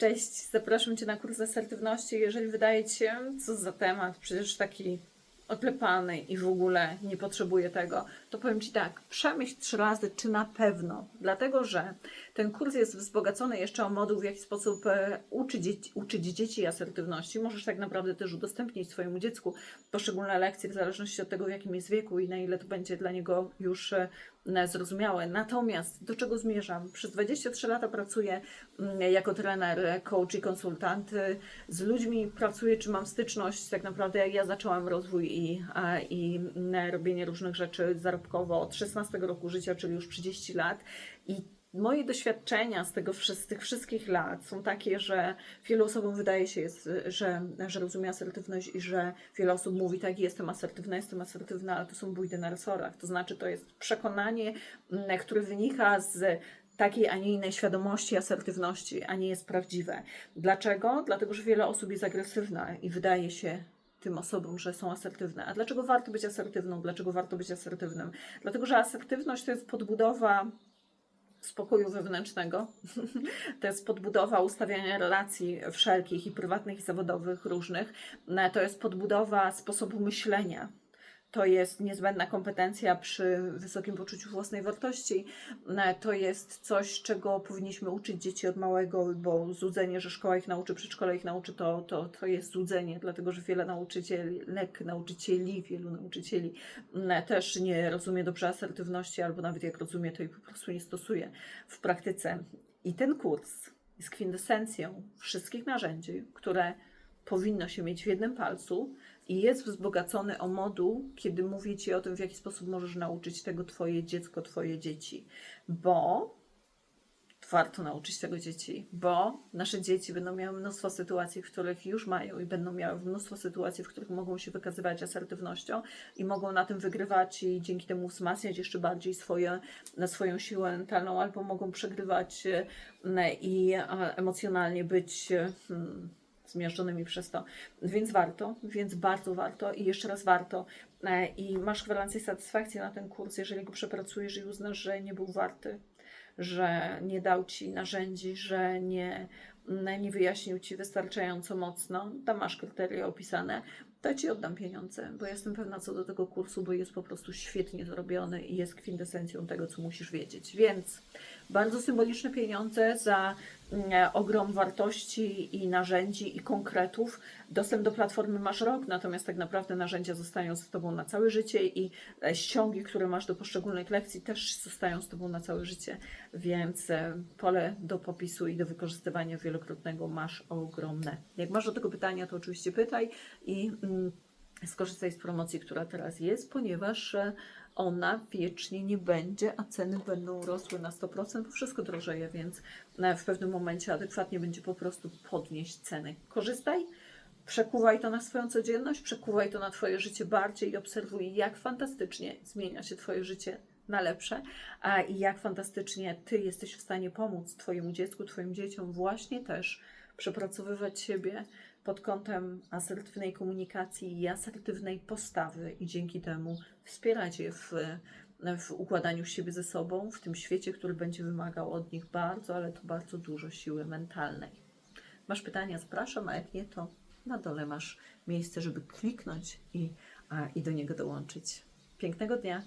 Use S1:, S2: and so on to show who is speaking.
S1: Cześć, zapraszam Cię na kurs asertywności. Jeżeli wydaje Ci się, co za temat, przecież taki oklepany i w ogóle nie potrzebuje tego, to powiem Ci tak, przemyśl trzy razy, czy na pewno, dlatego że ten kurs jest wzbogacony jeszcze o moduł, w jaki sposób e, uczyć dzieci, uczyć dzieci asertywności. Możesz tak naprawdę też udostępnić swojemu dziecku poszczególne lekcje w zależności od tego, w jakim jest wieku i na ile to będzie dla niego już e, zrozumiałe. Natomiast do czego zmierzam? Przez 23 lata pracuję mm, jako trener, coach i konsultant. Y, Z ludźmi pracuję, czy mam styczność, tak naprawdę jak ja zaczęłam rozwój i, i robienie różnych rzeczy zarobkowo od 16 roku życia, czyli już 30 lat. I Moje doświadczenia z, tego, z tych wszystkich lat są takie, że wielu osobom wydaje się, że, że rozumie asertywność i że wiele osób mówi, tak, jestem asertywna, jestem asertywna, ale to są bójdy na resorach. To znaczy, to jest przekonanie, mm, które wynika z takiej, a nie innej świadomości asertywności, a nie jest prawdziwe. Dlaczego? Dlatego, że wiele osób jest agresywna i wydaje się tym osobom, że są asertywne. A dlaczego warto być asertywną? Dlaczego warto być asertywnym? Dlatego, że asertywność to jest podbudowa spokoju wewnętrznego. To jest podbudowa ustawiania relacji wszelkich i prywatnych, i zawodowych, różnych. No, To jest podbudowa sposobu myślenia. To jest niezbędna kompetencja przy wysokim poczuciu własnej wartości. No, To jest coś, czego powinniśmy uczyć dzieci od małego, bo złudzenie, że szkoła ich nauczy, przedszkole ich nauczy, to, to, to jest złudzenie, dlatego że wiele nauczycieli, lek, nauczycieli, wielu nauczycieli mm, też nie rozumie dobrze asertywności, albo nawet jak rozumie, to jej po prostu nie stosuje w praktyce. I ten kurs jest kwintesencją wszystkich narzędzi, które powinno się mieć w jednym palcu i jest wzbogacony o moduł, kiedy mówię Ci o tym, w jaki sposób możesz nauczyć tego Twoje dziecko, Twoje dzieci. Bo warto nauczyć tego dzieci, bo nasze dzieci będą miały mnóstwo sytuacji, w których już mają i będą miały mnóstwo sytuacji, w których mogą się wykazywać asertywnością i mogą na tym wygrywać i dzięki temu wzmacniać jeszcze bardziej swoje, swoją siłę mentalną, albo mogą przegrywać e, i e, emocjonalnie być hmm, zmiażdżonymi przez to. Więc warto, więc bardzo warto i jeszcze raz warto. E, I masz gwarancję satysfakcji na ten kurs, jeżeli go przepracujesz i uznasz, że nie był warty, że nie dał ci narzędzi, że nie, nie wyjaśnił ci wystarczająco mocno. Tam masz kryteria opisane. To ci oddam pieniądze, bo jestem pewna co do tego kursu, bo jest po prostu świetnie zrobiony i jest kwintesencją tego, co musisz wiedzieć. Więc bardzo symboliczne pieniądze za mm, ogrom wartości i narzędzi i konkretów. Dostęp do platformy masz rok, natomiast tak naprawdę narzędzia zostają z Tobą na całe życie i e, ściągi, które masz do poszczególnych lekcji też zostają z Tobą na całe życie, więc e, pole do popisu i do wykorzystywania wielokrotnego masz ogromne. Jak masz do tego pytania, to oczywiście pytaj i mm, skorzystaj z promocji, która teraz jest, ponieważ e, ona wiecznie nie będzie, a ceny będą rosły na 100%, bo wszystko drożeje, więc e, w pewnym momencie adekwatnie będzie po prostu podnieść ceny. Korzystaj, przekuwaj to na swoją codzienność, przekuwaj to na Twoje życie bardziej i obserwuj, jak fantastycznie zmienia się Twoje życie na lepsze, i jak fantastycznie Ty jesteś w stanie pomóc Twojemu dziecku, Twoim dzieciom właśnie też przepracowywać siebie pod kątem asertywnej komunikacji i asertywnej postawy i dzięki temu wspierać je w, w układaniu siebie ze sobą w tym świecie, który będzie wymagał od nich bardzo, ale to bardzo dużo siły mentalnej. Masz pytania, zapraszam, a jak nie, to na dole masz miejsce, żeby kliknąć i, a, i do niego dołączyć. Pięknego dnia!